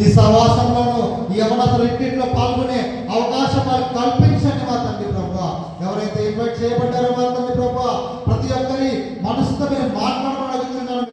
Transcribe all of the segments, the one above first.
ఈ సహవాసంలోనూ ఈ యవనత రెండింటిలో పాల్గొనే అవకాశం వారు కల్పించండి మా తండ్రి ప్రభా. ఎవరైతే ఇన్వైట్ చేయబడ్డారో మా తండ్రి ప్రభా ప్రతి ఒక్కరి మనసుతో మీరు మాట్లాడమని అడుగుతున్నాను.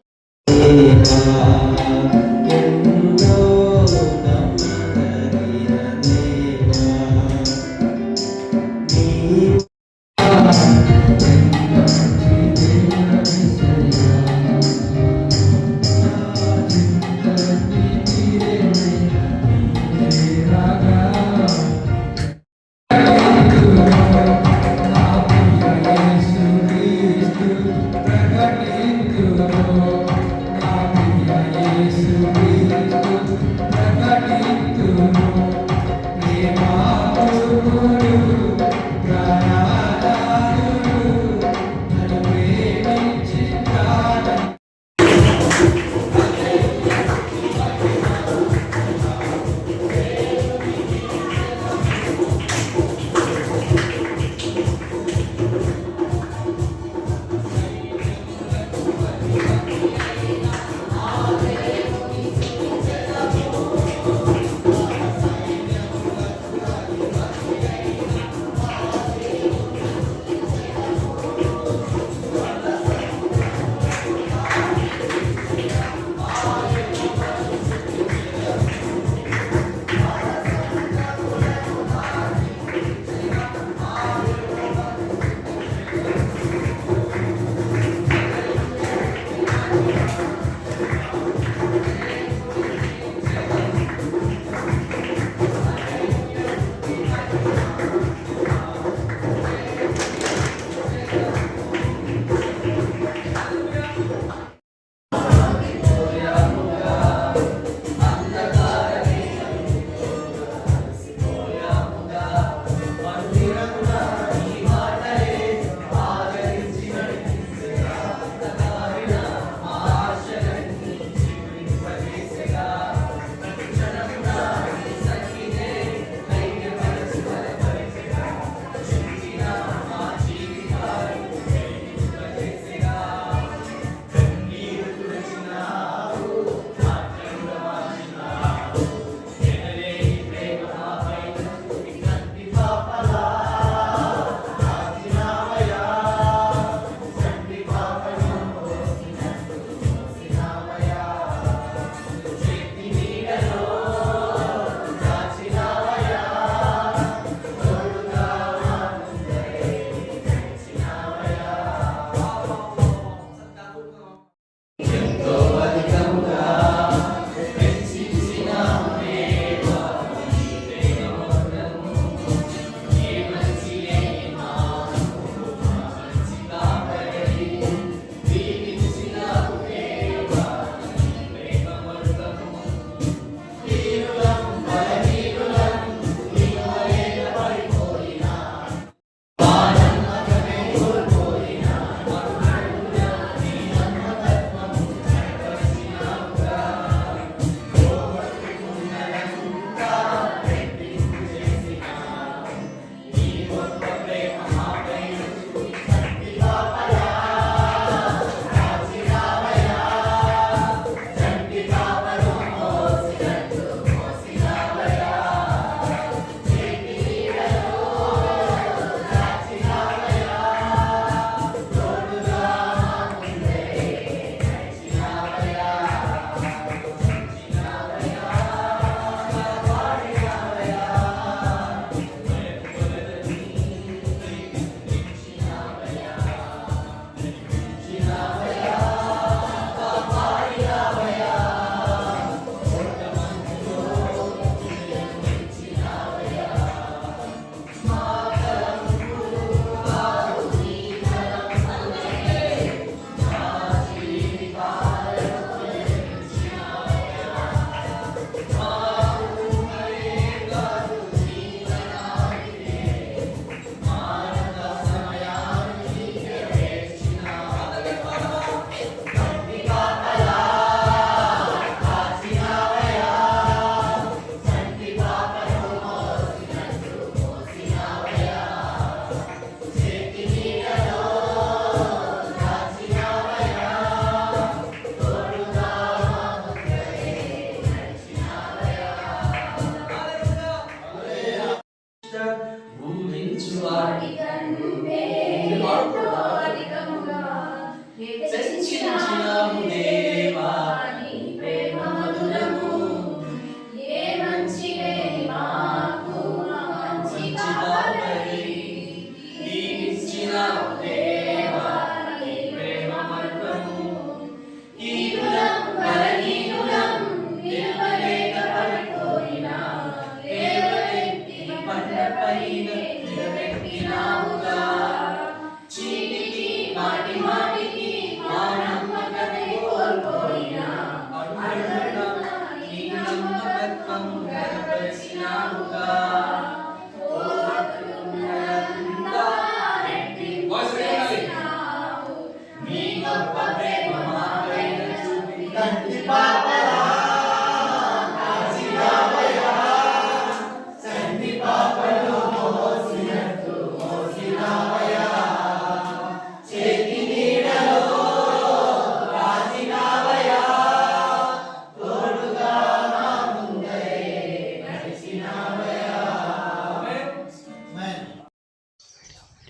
శివ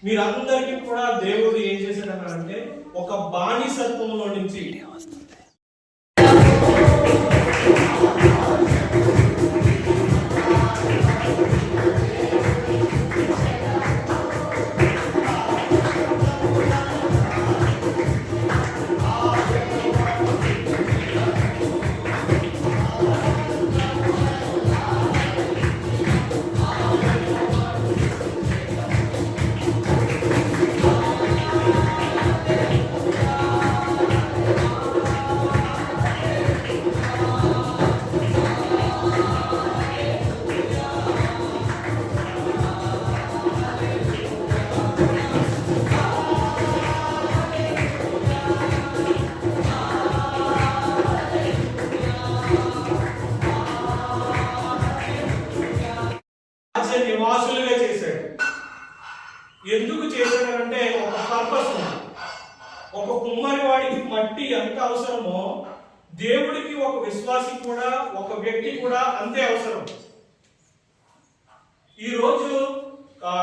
మీరందరికీ కూడా దేవుడు ఏం చేశాడనంటే ఒక బానిసత్వంలో నుంచి నివాసులుగా చేశాడు. ఎందుకు చేశాడంటే ఒక పర్పస్ ఉంది. ఒక కుమ్మరి వాడికి మట్టి ఎంత అవసరమో దేవుడికి ఒక విశ్వాసి కూడా ఒక వ్యక్తి కూడా అంతే అవసరం. ఈ రోజు ఆ,